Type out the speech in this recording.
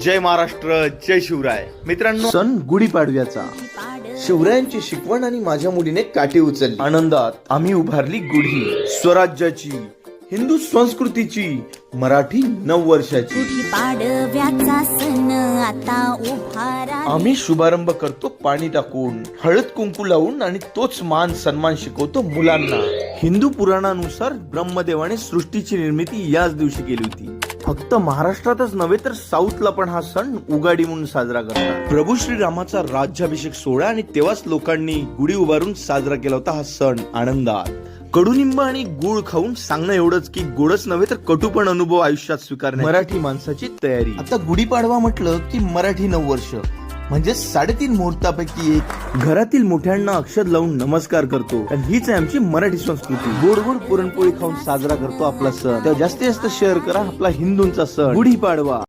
जय महाराष्ट्र जय शिवराय. मित्रांनो सण गुढीपाडव्याचा. शिवरायांची शिकवण आणि माझ्या मुलीने काठी उचलली. आनंदात आम्ही उभारली गुढी. स्वराज्याची हिंदू संस्कृतीची मराठी नऊ वर्षाची. पाडव्याचा सण आता उभारा आम्ही शुभारंभ करतो पाणी टाकून हळद कुंकू लावून आणि तोच मान सन्मान शिकवतो मुलांना. हिंदू पुराणानुसार ब्रह्मदेवाने सृष्टीची निर्मिती याच दिवशी केली होती. फक्त महाराष्ट्रातच नव्हे तर साऊथला पण हा सण उगाडी म्हणून साजरा करतात. प्रभू श्रीरामाचा राज्याभिषेक सोहळा आणि तेव्हाच लोकांनी गुढी उभारून साजरा केला होता हा सण आनंदात. कडुनिंब आणि गुळ खाऊन सांगणं एवढंच की गोडच नव्हे तर कटू पण अनुभव आयुष्यात स्वीकारणे मराठी माणसाची तयारी. आता गुढीपाडवा म्हटलं की मराठी नऊ वर्ष. म्हणजे साडेतीन मुहूर्तापैकी एक. घरातील मोठ्यांना अक्षर लावून नमस्कार करतो. आणि हीच आहे आमची मराठी संस्कृती. गोड गोड पुरणपोळी खाऊन साजरा करतो आपला सण. तर जास्तीत जास्त शेअर करा आपला हिंदूंचा सण. गुढीपाडवा